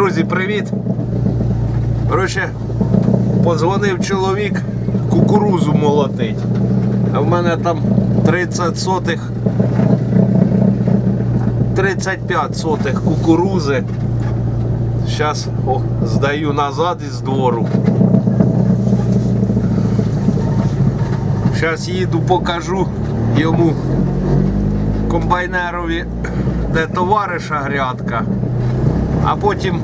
Друзі, привіт! Коротше, подзвонив чоловік кукурузу молотить. А в мене там 30 сотих 35 сотих кукурузи. Зараз здаю назад із двору. Зараз їду, покажу йому комбайнерові, де товариша грядка, а потім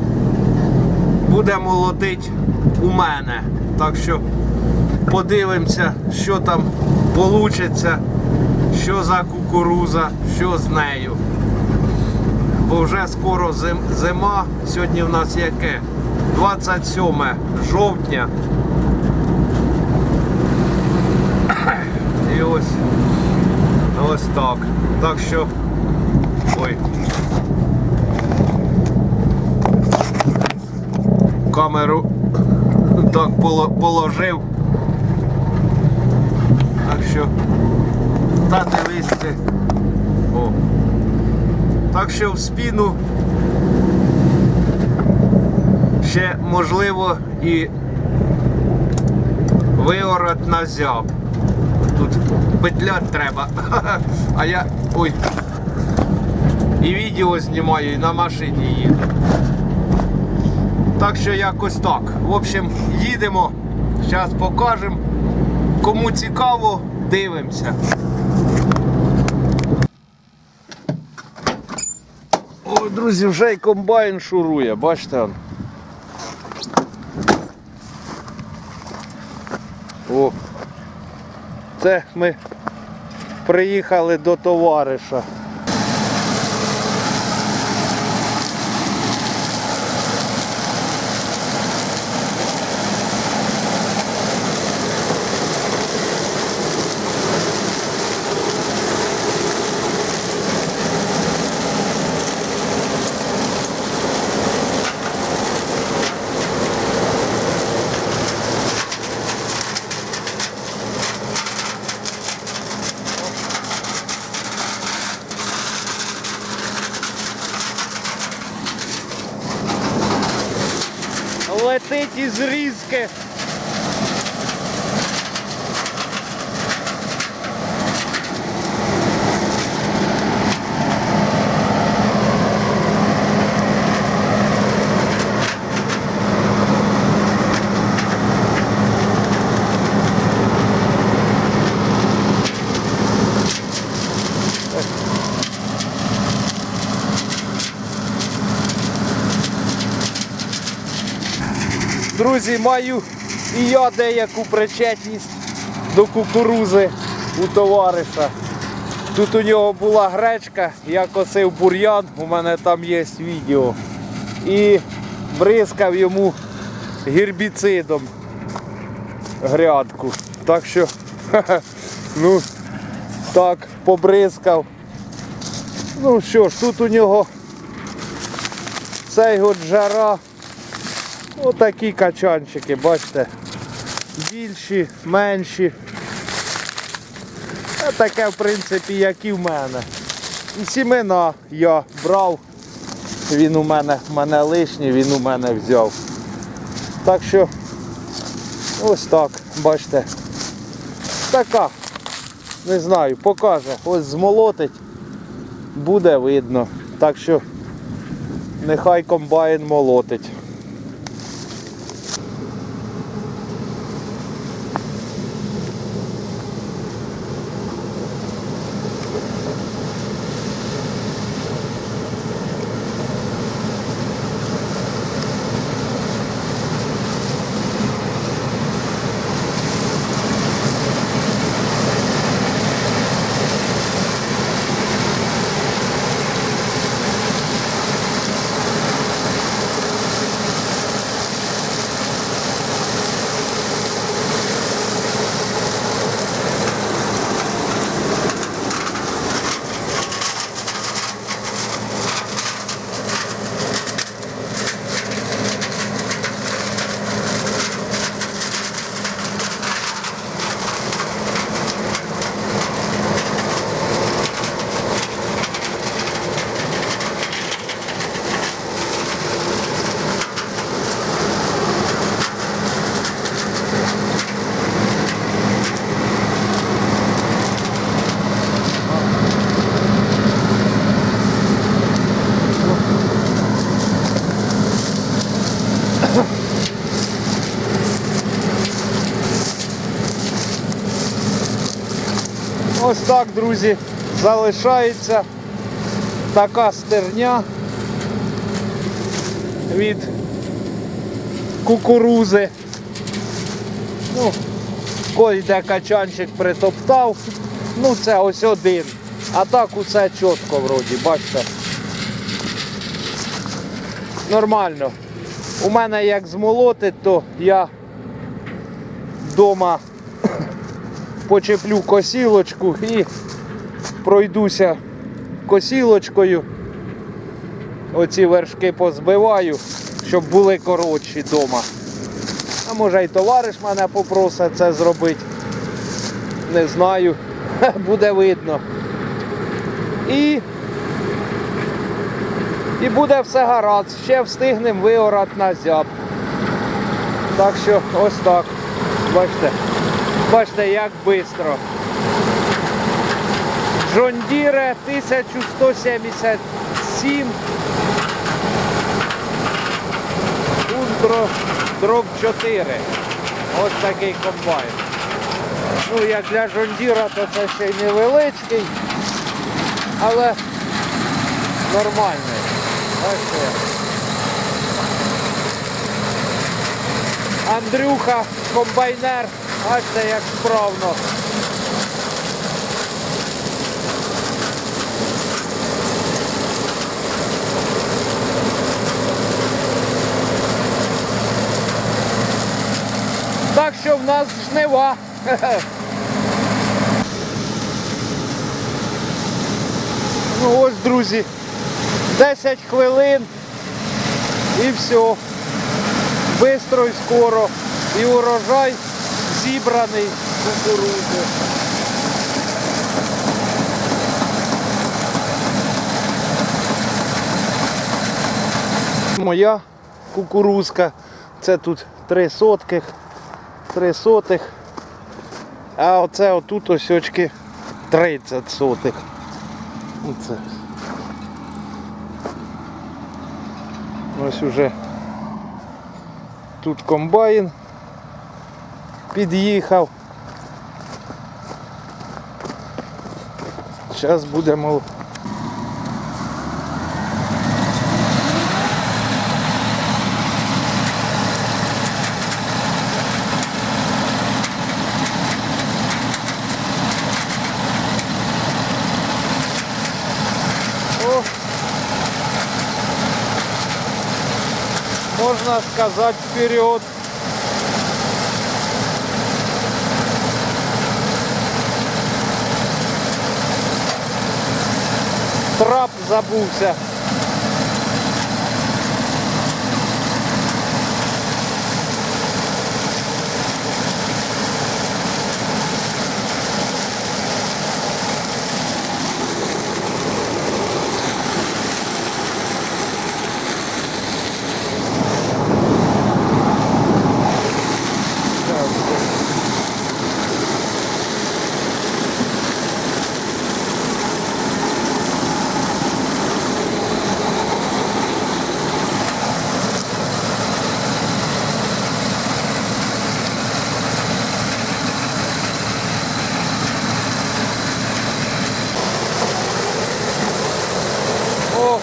буде молотить у мене. Так що подивимося, що там вийде, що за кукуруза, що з нею. Бо вже скоро зим, зима. Сьогодні в нас яке? 27 жовтня. І ось ось так. Так що. Ой. Камеру так положив. Так що. Та дивись. О. Так що в спину ще можливо і виорот на зяб. Тут петлять треба. А я. Ой. І відео знімаю, і на машині їду. Так що якось так. В общем, їдемо. Зараз покажемо. Кому цікаво, дивимося. О, друзі, вже й комбайн шурує, бачите? О. Це ми приїхали до товариша. Летить із різки. Друзі, маю і я деяку причетність до кукурузи у товариша. Тут у нього була гречка, я косив бур'ян, у мене там є відео. І бризкав йому гербіцидом грядку. Так що, ну, так, побризкав. Ну що ж, тут у нього цей от жара. Отакі качанчики, бачите. Більші, менші. А таке, в принципі, як і в мене. І сімена я брав. Він у мене, в мене лишній, він у мене взяв. Так що ось так, бачите. Така, не знаю, покаже. Ось змолотить, буде видно. Так що нехай комбайн молотить. Ось так, друзі, залишається така стерня від кукурузи. Ну, ось де качанчик притоптав. Ну це ось один. А так усе чітко вроді, бачите. Нормально. У мене як змолотить, то я вдома почеплю косілочку і пройдуся косілочкою. Оці вершки позбиваю, щоб були коротші вдома. А може й товариш мене попросить це зробити. Не знаю. Буде видно. І, і буде все гаразд. Ще встигнемо виорати на зяб. Так що ось так. Бачите. Бачите, як швидко. John Deere 1177 Undro дроб 4. Ось такий комбайн. Ну, як для жондіра, то це ще невеличкий, але нормальний. Бачите. Андрюха, комбайнер, бачите, як справно. Так що в нас жнива. Ну ось, друзі, 10 хвилин і все. Бистро і скоро. І урожай зібраний кукурузи. Моя кукурузка. Це тут три сотких, три сотих. А оце отут ось очки 30 сотих. Оце. Ось уже тут комбайн під'їхав. Зараз будемо О, можно сказать вперед. Трап забувся. О,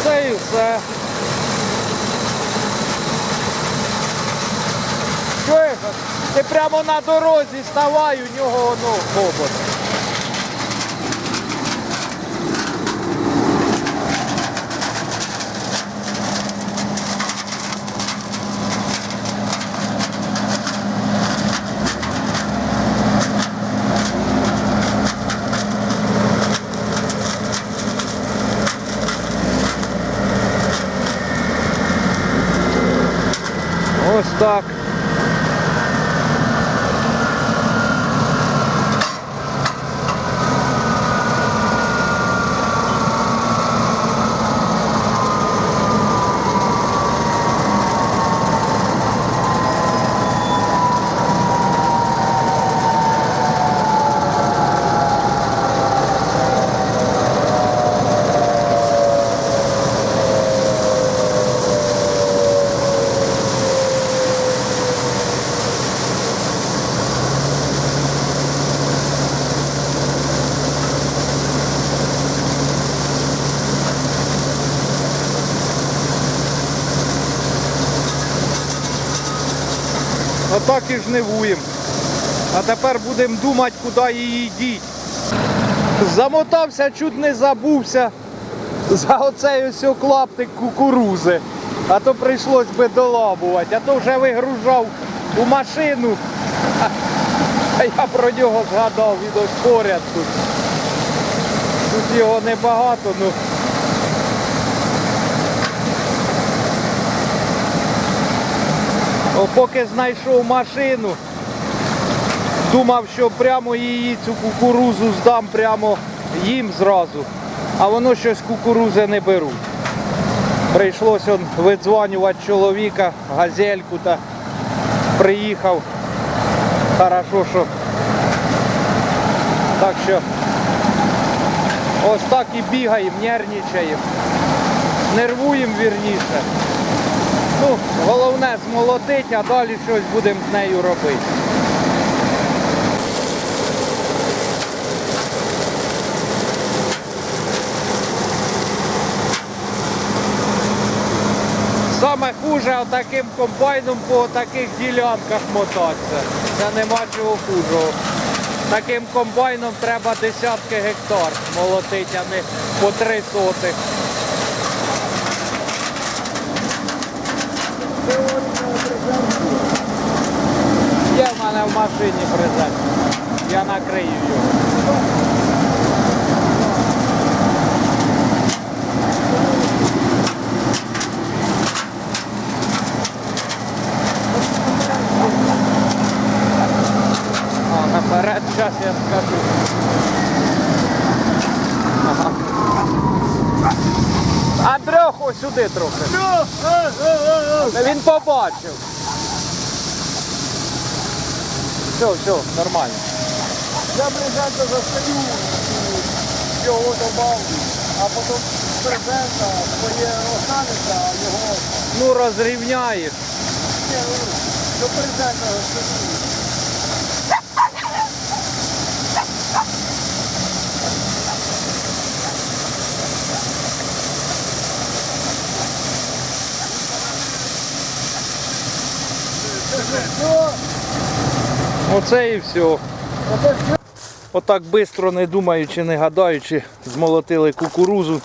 оце і все. Чуєш? Ти прямо на дорозі ставай, у нього воно хобот. Ось так. Отак і жнивуємо. А тепер будемо думати, куди її діть. Замотався, чуть не забувся за оцей ось клаптик кукурузи. А то прийшлось би доламувати, а то вже вигружав у машину. А я про нього згадав, він ось поряд тут. Тут його небагато, ну. Поки знайшов машину, думав, що прямо її цю кукурузу здам прямо їм зразу, а воно щось кукурузи не беруть. Прийшлось он видзвонювати чоловіка, газельку та приїхав. Хорошо, що. Так що ось так і бігаємо, нервничаємо. Нервуємо вірніше. Ну, головне змолотить, а далі щось будемо з нею робити. Саме хуже отаким комбайном по таких ділянках мотатися. Це нема чого хужого. Таким комбайном треба десятки гектар молотити, а не по три сотих. Є в мене в машині презент. Я накрию його. Наперед, я скажу. Ага. Андрюху, сюди трохи. Він побачив. Все, все, нормально. Я брезента застаю, його добавлю, а потім брезента своє останеться, а його Ну розрівняєш. Ні, ну, до брезента застаю. Оце і все. Отак швидко, не думаючи, не гадаючи, змолотили кукурузу.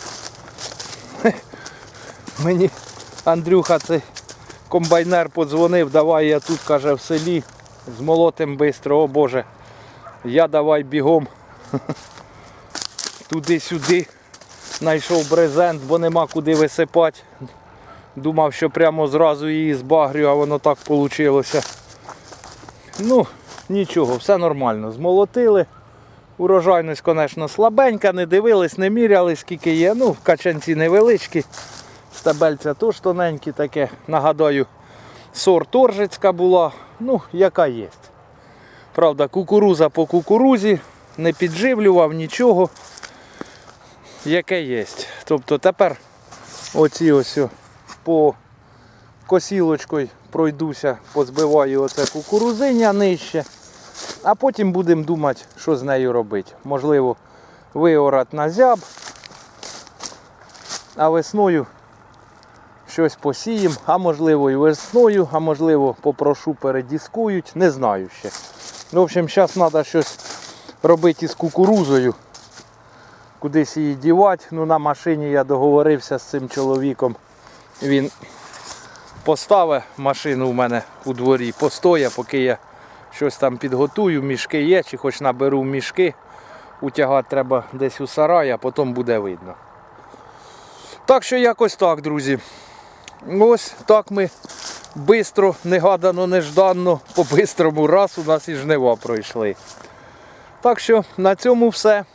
Мені Андрюха цей комбайнер подзвонив, давай я тут, каже, в селі, змолотим швидко, о Боже. Я давай бігом туди-сюди. Знайшов брезент, бо нема куди висипати. Думав, що прямо зразу її збагрю, а воно так вийшло. Ну, нічого, все нормально. Змолотили. Урожайність, звісно, слабенька, не дивились, не міряли, скільки є. Ну, качанці невеличкі. Стебельця теж тоненькі таке. Нагадаю, сорт Оржицька була. Ну, яка є. Правда, кукуруза по кукурузі, не підживлював нічого. Яке є. Тобто тепер оці ось по косілочкою пройдуся, позбиваю оце кукурузиння нижче, а потім будемо думати, що з нею робити. Можливо, виорати на зяб, а весною щось посіємо, а можливо і весною, а можливо попрошу передіскують, не знаю ще. В общем, зараз треба щось робити із кукурузою. Кудись її дівати. Ну, на машині я договорився з цим чоловіком. Він поставив машину у мене у дворі, постоя, поки я щось там підготую, мішки є, чи хоч наберу мішки. Утягати треба десь у сарай, а потім буде видно. Так що якось так, друзі. Ось так ми швидко, негадано, нежданно, по-бистрому раз у нас і жнива пройшли. Так що на цьому все.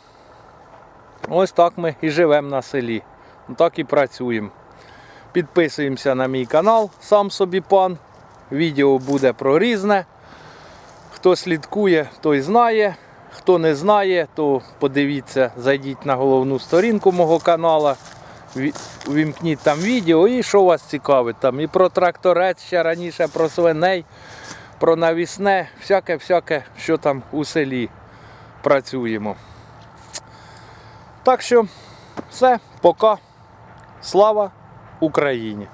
Ось так ми і живемо на селі. Так і працюємо. Підписуємося на мій канал, сам собі пан. Відео буде про різне. Хто слідкує, той знає. Хто не знає, то подивіться, зайдіть на головну сторінку мого каналу, ві- увімкніть там відео і що вас цікавить. Там і про тракторець ще раніше, про свиней, про навісне, всяке-всяке, що там у селі працюємо. Так що все, пока. Слава Україні!